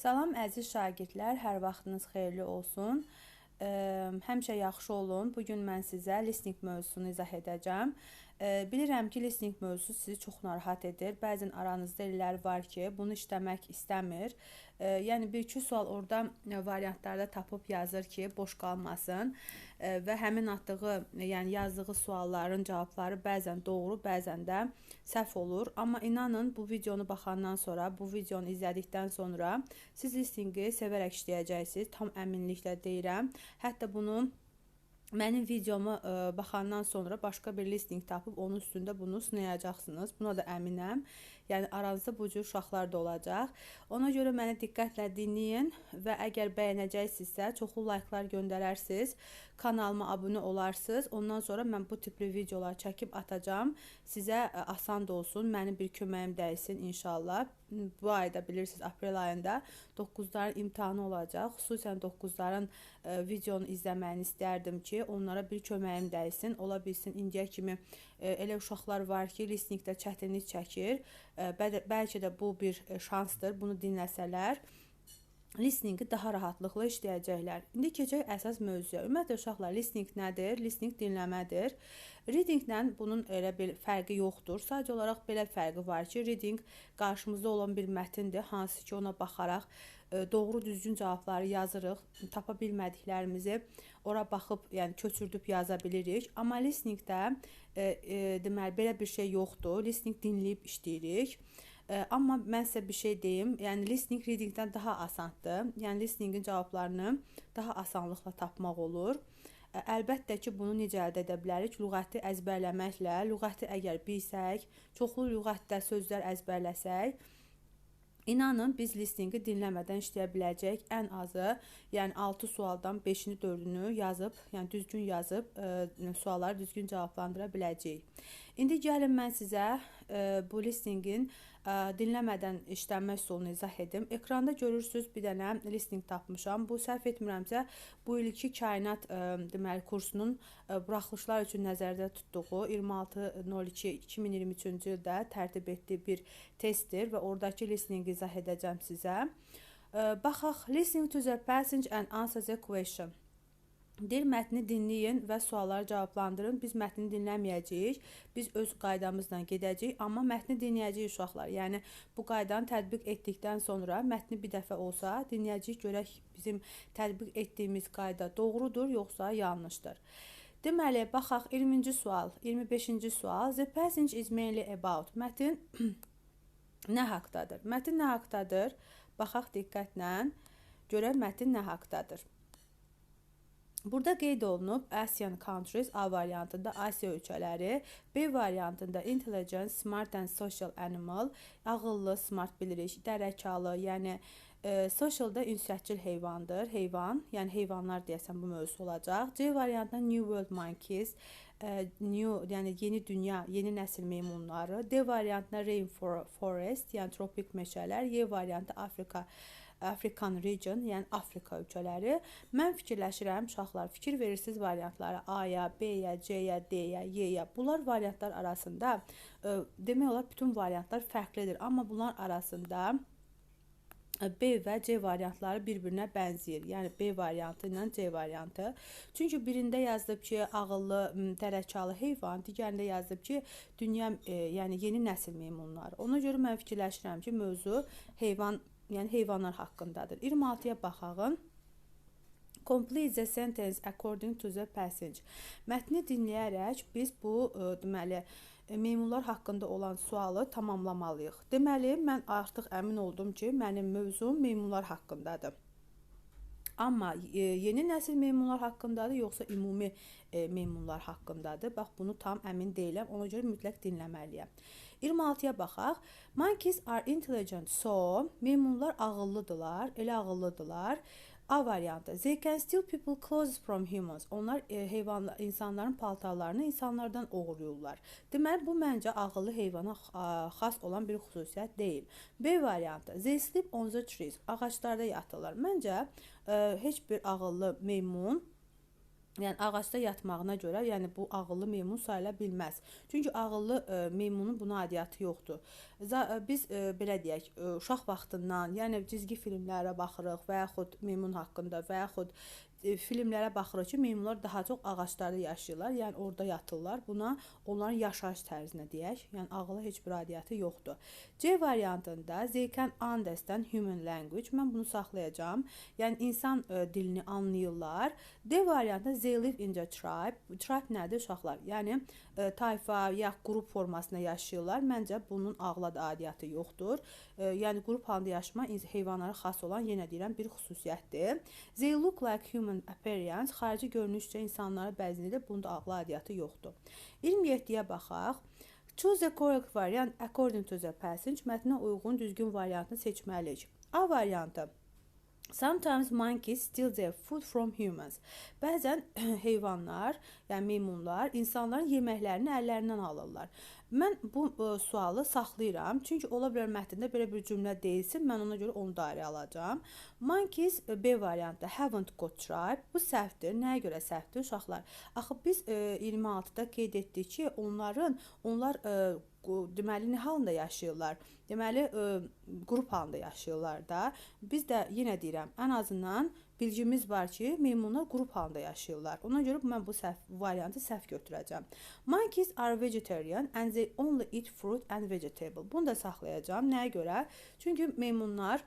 Salam əziz şagirdlər, hər vaxtınız xeyirli olsun. Ə, həmişə yaxşı olun. Bu gün mən sizə listening mövzusunu izah edəcəm. Bilirəm ki, listening mövzusu sizi çox narahat edir. Bəzən aranızda ellər var ki, bunu işləmək istəmir. Yəni bir-iki sual orada variantlarda tapıb yazır ki, boş qalmasın və həmin atdığı, yəni yazdığı sualların cavabları bəzən doğru, bəzən də səhv olur. Amma inanın bu videonu baxandan sonra, bu videonu izlədikdən sonra siz listinqi sevərək işləyəcəksiniz. Tam əminliklə deyirəm. Hətta bunu mənim videoma ə, baxandan sonra başqa bir listing tapıb onun üstündə bunu sınayacaqsınız. Buna da əminəm. Yəni aranızda bu cür uşaqlar da olacaq. Ona görə məni diqqətlə dinləyin və əgər bəyənəcəksinizsə, çoxlu layqlar göndərərsiniz, kanalıma abunə olarsınız. Ondan sonra mən bu tipli videolar çəkib atacağam. Sizə ə, asan da olsun, mənim bir köməyim dəysin inşallah. Bu ayda bilirsiniz, aprel ayında 9-ların imtahanı olacaq. Xüsusən 9-ların videonu izləməyini istərdim ki, onlara bir köməyim dəysin. Ola bilsin indiyə kimi ə, elə uşaqlar var ki, listenikdə çətinlik çəkir. Bəlkə də bu bir şansdır. Bunu dinləsələr listeningi daha rahatlıqla işləyəcəklər. İndi keçək əsas mövzuya. Ümumiyyətlə uşaqlar, listening nədir? Listening dinləmədir. Readinglə bunun elə bir fərqi yoxdur. Sadəcə olaraq belə fərqi var ki, reading qarşımızda olan bir mətndir, hansı ki, ona baxaraq e, doğru düzgün cavabları yazırıq. Tapa bilmədiklərimizi ora baxıb, yəni köçürdüb yaza bilirik. Amma listeningdə e, e, deməli belə bir şey yoxdur. Listening dinləyib işləyirik. Amma mən sizə bir şey deyim. Yəni listening readingdən daha asandır. Yəni listeningin cavablarını daha asanlıqla tapmaq olur. Əlbəttə ki, bunu necə əldə edə bilərik? Lüğəti əzbərləməklə. Lüğəti əgər bilsək, çoxlu lüğətdə sözlər əzbərləsək, İnanın biz listingi dinləmədən işləyə biləcək ən azı, yəni 6 sualdan 5-ini, 4-ünü yazıb, yəni düzgün yazıb ə, e, sualları düzgün cavablandıra biləcəyik. İndi gəlin mən sizə e, bu listingin ə, dinləmədən işlənmə üsulunu izah edim. Ekranda görürsüz bir dənə listing tapmışam. Bu səhv etmirəmsə, bu ilki kainat ə, deməli kursunun ə, buraxılışlar üçün nəzərdə tutduğu 26.02.2023-cü ildə tərtib etdiyi bir testdir və oradakı listingi izah edəcəm sizə. Ə, baxaq, listen to the passage and answer the question. Dil mətni dinləyin və sualları cavablandırın. Biz mətni dinləməyəcəyik. Biz öz qaydamızla gedəcəyik, amma mətni dinləyəcəyik uşaqlar. Yəni bu qaydanı tətbiq etdikdən sonra mətni bir dəfə olsa dinləyəcəyik, görək bizim tətbiq etdiyimiz qayda doğrudur, yoxsa yanlışdır. Deməli, baxaq 20-ci sual, 25-ci sual. The passage is mainly about. Mətn nə haqqdadır? Mətn nə haqqdadır? Baxaq diqqətlə. Görək mətn nə haqqdadır. Burada qeyd olunub Asian countries A variantında Asiya ölkələri, B variantında intelligent, smart and social animal, ağıllı, smart bilirik, dərəkalı, yəni e, socialda ünsiyyətçil heyvandır, heyvan, yəni heyvanlar deyəsən bu mövzu olacaq. C variantında New World Monkeys, e, new, yəni yeni dünya, yeni nəsil meymunları. D variantında Rainforest, yəni tropik meşələr. Y variantı Afrika African region, yəni Afrika ölkələri. Mən fikirləşirəm, uşaqlar fikir verirsiniz variantlara A-ya, B-yə, C-yə, D-yə, Y-yə. Bunlar variantlar arasında ə, demək olar bütün variantlar fərqlidir, amma bunlar arasında B və C variantları bir-birinə bənzəyir. Yəni B variantı ilə C variantı. Çünki birində yazılıb ki, ağıllı, dərəkalı heyvan, digərində yazılıb ki, dünya, e, yəni yeni nəsil meymunları. Ona görə mən fikirləşirəm ki, mövzu heyvan yəni heyvanlar haqqındadır. 26-ya baxağın. Complete the sentence according to the passage. Mətni dinləyərək biz bu ə, e, deməli e, meymunlar haqqında olan sualı tamamlamalıyıq. Deməli, mən artıq əmin oldum ki, mənim mövzum meymunlar haqqındadır. Amma e, yeni nəsil meymunlar haqqındadır, yoxsa ümumi e, meymunlar haqqındadır? Bax, bunu tam əmin deyiləm. Ona görə mütləq dinləməliyəm. 26-ya baxaq. Monkeys are intelligent. So, meymunlar ağıllıdılar, elə ağıllıdılar. A variantı. They can steal people clothes from humans. Onlar e, heyvanlar, insanların paltarlarını insanlardan oğurluyurlar. Deməli bu məncə ağıllı heyvana xas olan bir xüsusiyyət deyil. B variantı. They sleep on the trees. Ağaclarda yatırlar. Məncə e, heç bir ağıllı meymun Yəni ağacda yatmağına görə, yəni bu ağıllı meymun sayıla bilməz. Çünki ağıllı ə, e, meymunun buna aidiyyatı yoxdur. Z biz ə, e, belə deyək, ə, e, uşaq vaxtından, yəni cizgi filmlərə baxırıq və yaxud meymun haqqında və yaxud filmlərə baxırıq ki, meymunlar daha çox ağaclarda yaşayırlar, yəni orada yatırlar. Buna onların yaşayış tərzinə deyək, yəni ağıla heç bir aidiyyəti yoxdur. C variantında they can understand human language. Mən bunu saxlayacağam. Yəni insan e, dilini anlayırlar. D variantında they live in the tribe. Tribe nədir uşaqlar? Yəni ə, e, tayfa ya qrup formasında yaşayırlar. Məncə bunun ağla da aidiyyəti yoxdur. Ə, yəni qrup halında yaşamaq heyvanlara xas olan yenə deyirəm bir xüsusiyyətdir. They look like human human appearance xarici görünüşcə insanlara bəzənir. Bunda ağla aidiyyatı yoxdur. 27-yə baxaq. Choose the correct variant according to the passage. Mətnə uyğun düzgün variantını seçməliyik. A variantı Sometimes monkeys steal their food from humans. Bəzən heyvanlar, yəni meymunlar insanların yeməklərini əllərindən alırlar. Mən bu ə, e, sualı saxlayıram, çünki ola bilər mətndə belə bir cümlə deyilsin, mən ona görə onu dairə alacağam. Monkeys e, B variantı haven't got tribe. Bu səhvdir. Nəyə görə səhvdir uşaqlar? Axı biz ə, e, 26-da qeyd etdik ki, onların onlar ə, deməli nə halında yaşayırlar? Deməli ə, qrup halında yaşayırlar da. Biz də yenə deyirəm, ən azından bilgimiz var ki, meymunlar qrup halında yaşayırlar. Ona görə mən bu səhv variantı səhv götürəcəm. Monkeys are vegetarian and they only eat fruit and vegetable. Bunu da saxlayacağam. Nəyə görə? Çünki meymunlar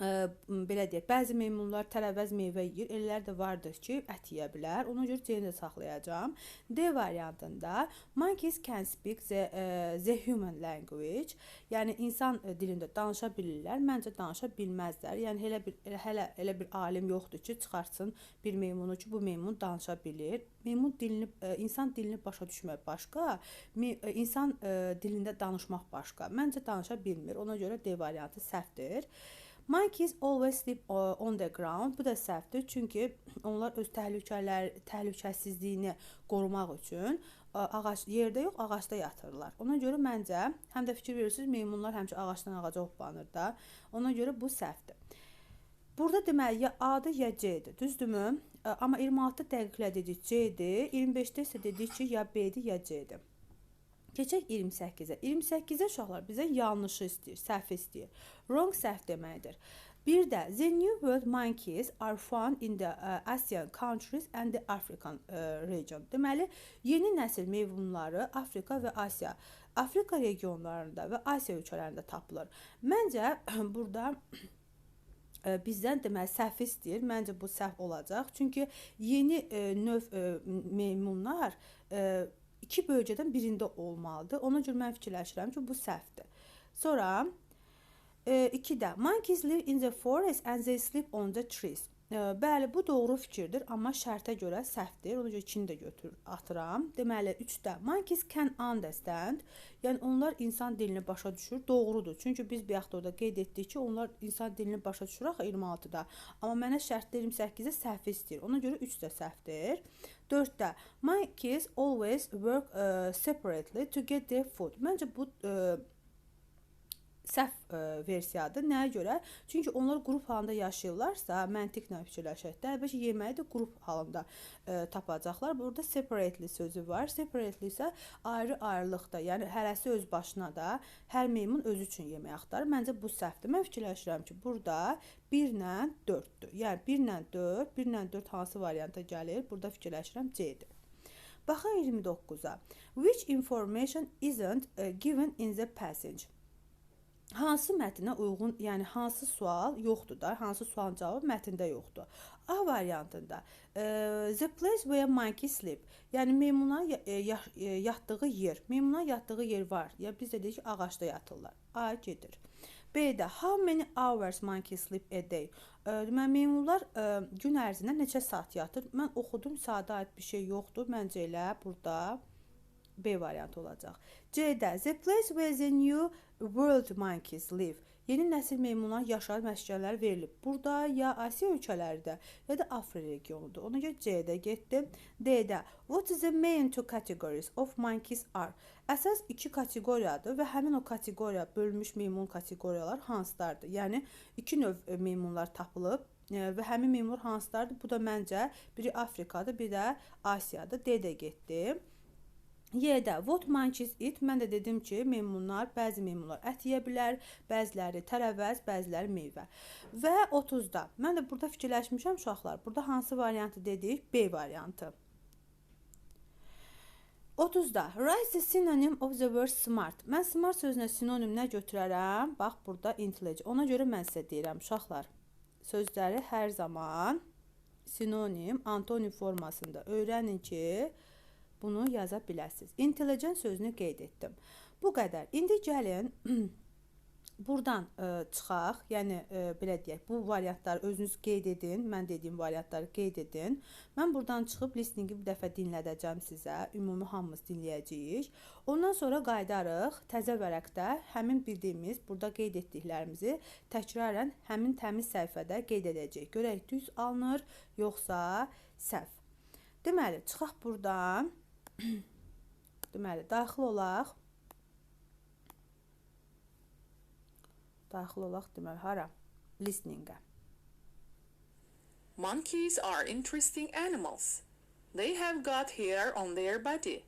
ə, belə deyək, bəzi meymunlar tərəvəz meyvə yeyir, elələr də vardır ki, ət yeyə bilər. Ona görə C-ni də saxlayacağam. D variantında monkeys can speak the, ə, the human language. Yəni insan dilində danışa bilirlər. Məncə danışa bilməzlər. Yəni elə bir elə, hələ elə bir alim yoxdur ki, çıxartsın bir meymunu ki, bu meymun danışa bilir. Meymun dilini ə, insan dilini başa düşmək başqa, me, ə, insan ə, dilində danışmaq başqa. Məncə danışa bilmir. Ona görə D variantı səhvdir. Monkeys always sleep uh, on the ground. Bu da səhvdir, çünki onlar öz təhlükələr, təhlükəsizliyini qorumaq üçün uh, ağac yerdə yox, ağacda yatırlar. Ona görə məncə həm də fikir verirsiniz, meymunlar həmişə ağacdan ağaca hoppanır da. Ona görə bu səhvdir. Burada deməli ya A-dır ya C-dir, düzdürmü? Uh, amma 26 dəqiqlə dedik C-dir, 25-də isə dedik ki, ya B-dir ya C-dir. Keçək 28-ə. 28-ə uşaqlar bizə yanlışı istəyir, səhv istəyir. Wrong səhv deməkdir. Bir də the new world monkeys are found in the uh, Asian countries and the African uh, region. Deməli, yeni nəsil meymunları Afrika və Asiya, Afrika regionlarında və Asiya ölkələrində tapılır. Məncə burada e, bizdən deməli səhv istəyir. Məncə bu səhv olacaq. Çünki yeni e, növ e, meymunlar e, iki bölgədən birində olmalıdır. Ona görə mən fikirləşirəm ki, bu səhvdir. Sonra e, 2-də monkeys live in the forest and they sleep on the trees. Bəli, bu doğru fikirdir, amma şərtə görə səhvdir. Ona görə 2-ni də götür atıram. Deməli 3-də monkeys can understand. Yəni onlar insan dilini başa düşür. Doğrudur. Çünki biz bayaq da orada qeyd etdik ki, onlar insan dilini başa düşür axı 26-da. Amma mənə şərtdə 28-də səhv istəyir. Ona görə 3 də səhvdir. 4-də My kids always work uh, separately to get their food. Məncə bu uh, səhv ə, e, versiyadır. Nəyə görə? Çünki onlar qrup halında yaşayırlarsa, məntiqlə fikirləşək də, əlbəttə yeməyi də qrup halında ə, e, tapacaqlar. Burada separately sözü var. Separately isə ayrı-ayrılıqda, yəni hərəsi öz başına da, hər meymun özü üçün yemək axtarır. Məncə bu səhvdir. Mən fikirləşirəm ki, burada 1 ilə 4-dür. Yəni 1 ilə 4, 1 ilə 4 hansı varianta gəlir? Burada fikirləşirəm C-dir. Baxaq 29-a. Which information isn't uh, given in the passage? Hansı mətnə uyğun, yəni hansı sual yoxdur da, hansı sualın cavabı mətndə yoxdur. A variantında e, the place where monkey sleep, yəni meymuna yatdığı yer, meymuna yatdığı yer var. Ya biz də deyək ki, ağacda yatırlar. A gedir. B-də how many hours monkey sleep a day? E, deməli meymunlar e, gün ərzində neçə saat yatır? Mən oxudum, saata aid bir şey yoxdur. Məncə elə burada B variantı olacaq. C-də the place where the new world monkeys live. Yeni nəsil meymunlar yaşayır məskənləri verilib. Burada ya Asiya ölkələrində, ya da Afrika regionudur. Ona görə C-də getdim. D-də what is the main two categories of monkeys are? Əsas iki kateqoriyadır və həmin o kateqoriya bölünmüş meymun kateqoriyalar hansılardır? Yəni iki növ e, meymunlar tapılıb e, və həmin memur hansılardır? Bu da məncə biri Afrikadır, bir də Asiyadır. D də getdi. Y-də what monkeys eat? Mən də dedim ki, meymunlar, bəzi meymunlar ət yeyə bilər, bəziləri tərəvəz, bəziləri meyvə. Və 30-da. Mən də burada fikirləşmişəm uşaqlar. Burada hansı variantı dedik? B variantı. 30-da write the synonym of the word smart. Mən smart sözünə sinonim nə götürərəm? Bax burada intelligent. Ona görə mən sizə deyirəm uşaqlar. Sözləri hər zaman sinonim, antonim formasında öyrənin ki, bunu yaza biləsiniz. Intelligent sözünü qeyd etdim. Bu qədər. İndi gəlin Buradan ə, e, çıxaq, yəni ə, e, belə deyək, bu variantları özünüz qeyd edin, mən dediyim variantları qeyd edin. Mən buradan çıxıb listeningi bir dəfə dinlədəcəm sizə, ümumi hamımız dinləyəcəyik. Ondan sonra qayıdarıq təzə vərəqdə həmin bildiyimiz, burada qeyd etdiklərimizi təkrarən həmin təmiz səhifədə qeyd edəcəyik. Görək düz alınır, yoxsa səhv. Deməli, çıxaq buradan. Deməli, daxil olaq. daxil olaq deməli hara? Listening-ə. Monkeys are interesting animals. They have got hair on their body.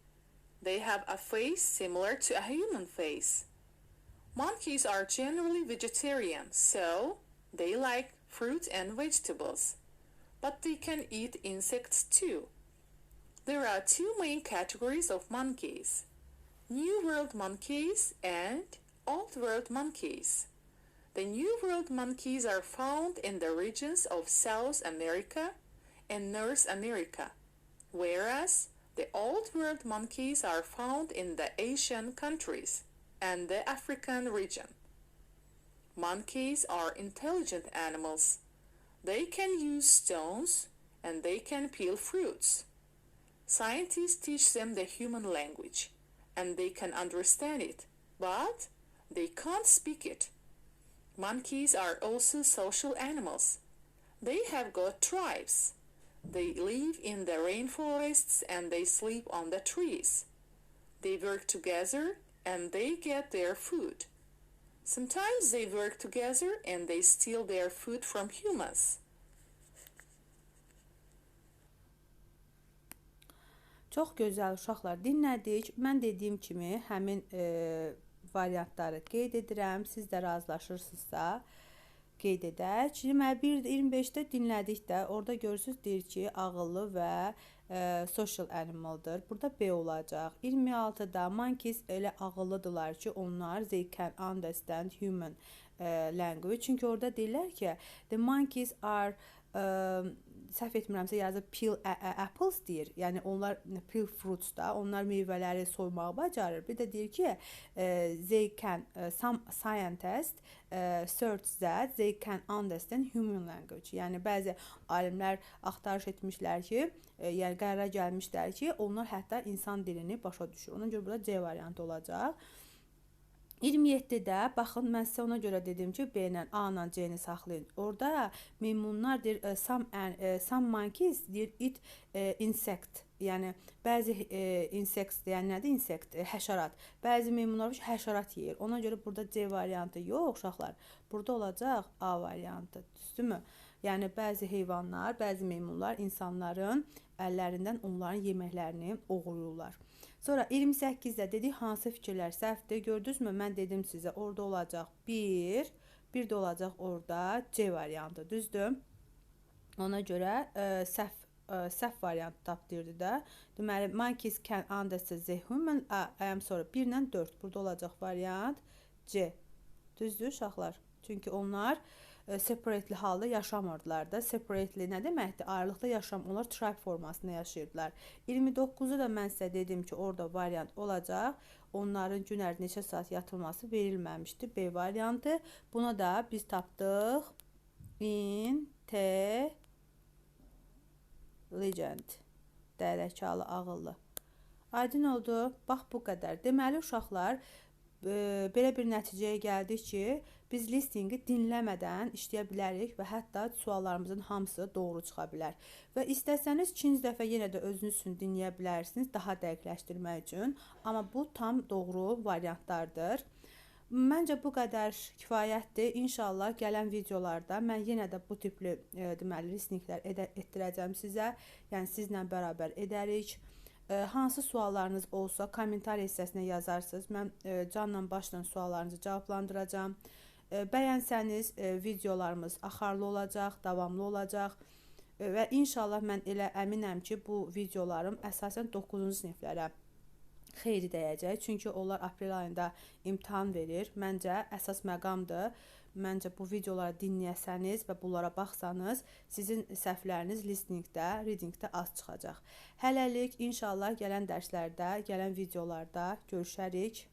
They have a face similar to a human face. Monkeys are generally vegetarian, so they like fruit and vegetables. But they can eat insects too. There are two main categories of monkeys New World monkeys and Old World monkeys. The New World monkeys are found in the regions of South America and North America, whereas the Old World monkeys are found in the Asian countries and the African region. Monkeys are intelligent animals. They can use stones and they can peel fruits. Scientists teach them the human language and they can understand it, but they can't speak it. Monkeys are also social animals. They have got tribes. They live in the rainforests and they sleep on the trees. They work together and they get their food. Sometimes they work together and they steal their food from humans. Çox gözəl uşaqlar dinlədik. Mən dediyim kimi həmin e, variantları qeyd edirəm. Siz də razılaşırsınızsa qeyd edək. Deməli 1.25-də dinlədik də, orada görürsüz deyir ki, ağıllı və e, social animaldır. Burada B olacaq. 26-da monkeys elə ağıllıdırlar ki, onlar they can understand human e, language. Çünki orada deyirlər ki, the monkeys are e, səhv etmirəmsə yazıb peel apples deyir. Yəni onlar peel fruits da, onlar meyvələri soymağı bacarır. Bir də deyir ki, they can some scientists search that they can understand human language. Yəni bəzi alimlər axtarış etmişlər ki, yəni qərara gəlmişlər ki, onlar hətta insan dilini başa düşür. Ona görə burada C variantı olacaq. 27-də baxın mən sizə ona görə dedim ki, B ilə A ilə C-ni saxlayın. Orda meymunlar deyir e, some e, some monkeys deyir eat e, insect. Yəni bəzi e, insects deyən nədir? Insect, e, həşərat. Bəzi meymunlar həşərat yeyir. Ona görə burada C variantı yox, uşaqlar. Burada olacaq A variantı. Düzdürmü? Yəni bəzi heyvanlar, bəzi meymunlar insanların əllərindən onların yeməklərini oğurlayırlar. Sonra 28-də dedik hansı fikirlər səhvdir? Gördünüzmü? Mən dedim sizə orada olacaq 1, bir də olacaq orada C variantı, düzdür? Ona görə ə, e, səhv ə, e, səhv variant tapdırdı da. Deməli, monkeys can understand the human I am sonra 1 ilə 4. Burada olacaq variant C. Düzdür uşaqlar? Çünki onlar E, separately halda yaşamırdılar da. Separately nə deməkdir? Ayrılıqda yaşam. Onlar tribe formasında yaşayırdılar. 29-u da mən sizə dedim ki, orada variant olacaq. Onların gün ərzində neçə saat yatılması verilməmişdi. B variantı. Buna da biz tapdıq. In T legend. Dərəkalı ağıllı. Aydın oldu. Bax bu qədər. Deməli uşaqlar e, belə bir nəticəyə gəldik ki, Biz listingi dinləmədən işləyə bilərik və hətta suallarımızın hamısı doğru çıxa bilər. Və istəsəniz ikinci dəfə yenə də özünüz üçün dinləyə bilərsiniz daha dəqiqləşdirmək üçün. Amma bu tam doğru variantlardır. Məncə bu qədər kifayətdir. İnşallah gələn videolarda mən yenə də bu tipli e, deməli listeninglər edə, etdirəcəm sizə. Yəni sizlə bərabər edərik. E, hansı suallarınız olsa kommentariya hissəsinə yazarsınız. Mən e, canla başla suallarınızı cavablandıracağam. E, bəyənsəniz e, videolarımız axarlı olacaq, davamlı olacaq. E, və inşallah mən elə əminəm ki, bu videolarım əsasən 9-cu siniflərə xeyri dəyəcək. Çünki onlar aprel ayında imtahan verir. Məncə əsas məqamdır. Məncə bu videoları dinləyəsəniz və bunlara baxsanız, sizin səhvləriniz listeningdə, readingdə az çıxacaq. Hələlik inşallah gələn dərslərdə, gələn videolarda görüşərik.